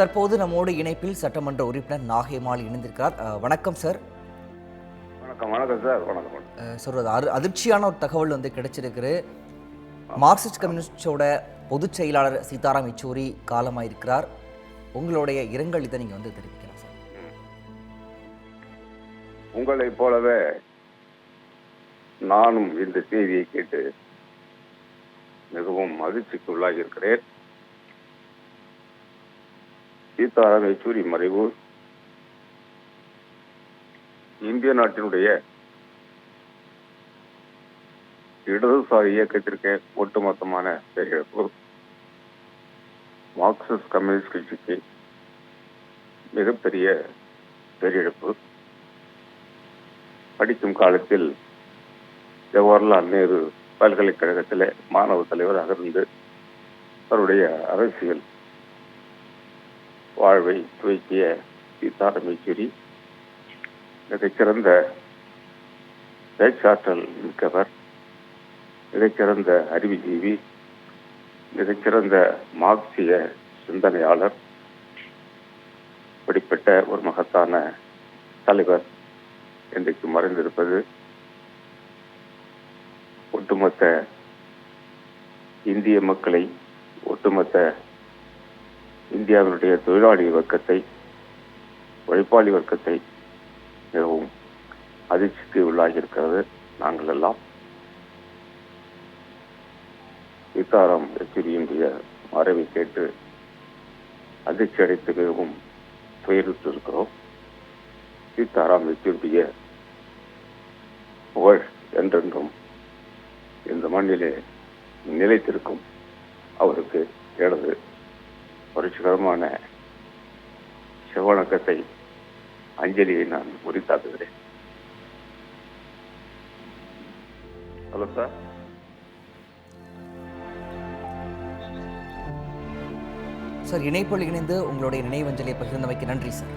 தற்போது நம்மோடு இணைப்பில் சட்டமன்ற உறுப்பினர் நாகைமால் இணைந்திருக்கிறார். வணக்கம் சார். வணக்கம் வணக்கம் சார். வணக்கம் ஒரு அரு அதிர்ச்சியான ஒரு தகவல் வந்து கிடைச்சிருக்கு மார்க்சிஸ்ட் கம்யூனிஸ்டோட பொதுச் செயலாளர் சீதாராம் யெச்சூரி காலமாயிருக்கிறார். உங்களுடைய இரங்கல் இதை நீங்கள் வந்து தெரிவிக்கலாம் சார். உங்களைப் போலவே நானும் இந்த செய்தியை கேட்டு மிகவும் மகிழ்ச்சிக்கு உள்ளாகி இருக்கிறேன் சீதாராம் யெச்சூரி மறைவு. இந்திய நாட்டினுடைய இடதுசாரி இயக்கத்திற்கு ஒட்டுமொத்தமான பேரிழப்பு மார்க்சிஸ்ட் கம்யூனிஸ்ட் கட்சிக்கு மிகப்பெரிய பேரிழப்பு படிக்கும் காலத்தில் ஜவஹர்லால் நேரு பல்கலைக்கழகத்தில் மாணவ தலைவராக இருந்து அவருடைய அரசியல் வாழ்வை துவக்கிய சீதாராம் மிகச்சிறந்த பேச்சாற்றல் மிக்கவர் மிகச்சிறந்த அறிவுஜீவி மிகச்சிறந்த மார்க்சிய சிந்தனையாளர் இப்படிப்பட்ட ஒரு மகத்தான தலைவர் இன்றைக்கு மறைந்திருப்பது ஒட்டுமொத்த இந்திய மக்களை ஒட்டுமொத்த இந்தியாவினுடைய தொழிலாளி வர்க்கத்தை உழைப்பாளி வர்க்கத்தை மிகவும் அதிர்ச்சிக்கு உள்ளாகியிருக்கிறது நாங்கள் எல்லாம். சீதாராம் யெச்சூரியினுடைய மறைவை கேட்டு அதிர்ச்சி அடைத்து மிகவும் துயருற்று இருக்கிறோம் சீதாராம் யெச்சூரியுடைய புகழ் என்றென்றும் இந்த மண்ணிலே நிலைத்திருக்கும் அவருக்கு எனது புரட்சிகரமான சிவவணக்கத்தை அஞ்சலியை நான் உரித்தாக்குகிறேன் ஹலோ சார். சார் இணைப்பில் இணைந்து உங்களுடைய நினைவஞ்சலியை பகிர்ந்தமைக்கு நன்றி சார்.